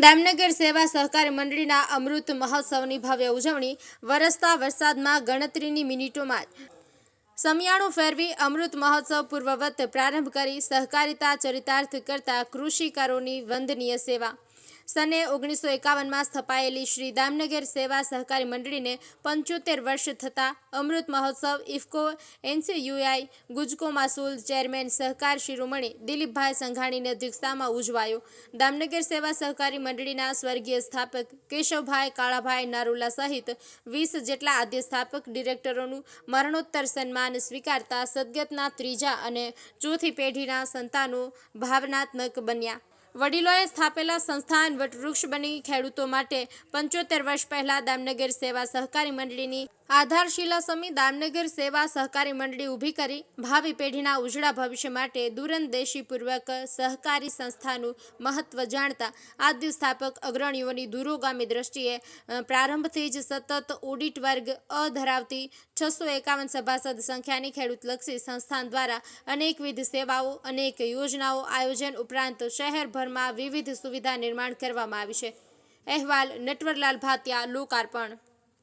દામનગર સેવા સહકારી મંડળીના અમૃત મહોત્સવની ભવ્ય ઉજવણી વરસતા વરસાદમાં ગણતરીની મિનિટોમાં સમિયાણું ફેરવી અમૃત મહોત્સવ પૂર્વવત પ્રારંભ કરી સહકારિતા ચરિતાર્થ કરતા કૃષિકારોની વંદનીય સેવા સને ઓગણીસો એકાવનમાં સ્થપાયેલી શ્રી દામનગર સેવા સહકારી મંડળીને પંચોતેર વર્ષ થતાં અમૃત મહોત્સવ ઇફકો એનસીયુઆઈ ગુજકો માસુલ ચેરમેન સહકાર શિરોમણી દિલીપભાઈ સંઘાણીની અધ્યક્ષતામાં ઉજવાયો. દામનગર સેવા સહકારી મંડળીના સ્વર્ગીય સ્થાપક કેશવભાઈ કાળાભાઈ નારુલા સહિત વીસ જેટલા આદ્ય સ્થાપક ડિરેક્ટરોનું મરણોત્તર સન્માન સ્વીકારતા સદગતના ત્રીજા અને ચોથી પેઢીના સંતાનો ભાવનાત્મક બન્યા. વડીલોએ સ્થાપેલા સંસ્થાન વટવૃક્ષ બની ખેડૂતો માટે પંચોતેર વર્ષ પહેલા દામનગર સેવા સહકારી મંડળીની આધારશીલા સમી દામનગર સેવા સહકારી મંડળી ઊભી કરી ભાવિ પેઢીના ઉજળા ભવિષ્ય માટે દૂરંદેશીપૂર્વક સહકારી સંસ્થાનું મહત્વ જાણતા આદ્ય સ્થાપક અગ્રણીઓની દૂરોગામી દ્રષ્ટિએ પ્રારંભથી જ સતત ઓડિટ વર્ગ અ ધરાવતી છસો એકાવન સભાસદ સંખ્યાની ખેડૂતલક્ષી સંસ્થાન દ્વારા અનેકવિધ સેવાઓ, અનેક યોજનાઓ આયોજન ઉપરાંત શહેરભરમાં વિવિધ સુવિધા નિર્માણ કરવામાં આવી છે. અહેવાલ નટવરલાલ ભાતિયા લોકાર્પણ